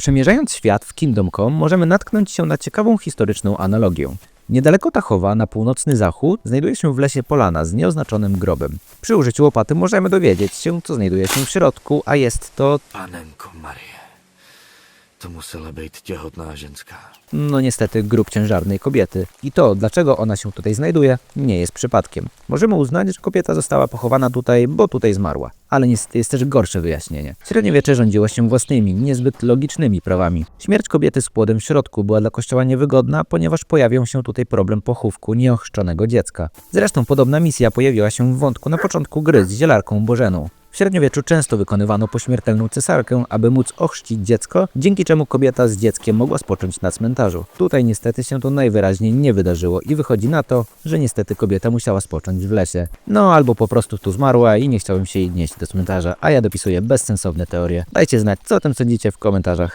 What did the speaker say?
Przemierzając świat w Kingdom Come możemy natknąć się na ciekawą historyczną analogię. Niedaleko Tachowa, na północny zachód, znajduje się w lesie polana z nieoznaczonym grobem. Przy użyciu łopaty możemy dowiedzieć się, co znajduje się w środku, a jest to, Panenko Marie, to musiała być tehotná ženská. no niestety, grób ciężarnej kobiety. I to, dlaczego ona się tutaj znajduje, nie jest przypadkiem. Możemy uznać, że kobieta została pochowana tutaj, bo tutaj zmarła. Ale niestety jest też gorsze wyjaśnienie. Średniowiecze rządziło się własnymi, niezbyt logicznymi prawami. Śmierć kobiety z płodem w środku była dla kościoła niewygodna, ponieważ pojawiał się tutaj problem pochówku nieochrzczonego dziecka. Zresztą podobna misja pojawiła się w wątku na początku gry z zielarką Bożeną. W średniowieczu często wykonywano pośmiertelną cesarkę, aby móc ochrzcić dziecko, dzięki czemu kobieta z dzieckiem mogła spocząć na cmentarzu. Tutaj niestety się to najwyraźniej nie wydarzyło i wychodzi na to, że niestety kobieta musiała spocząć w lesie. No albo po prostu tu zmarła i nie chciałem się jej nieść do cmentarza, a ja dopisuję bezsensowne teorie. Dajcie znać, co o tym sądzicie w komentarzach.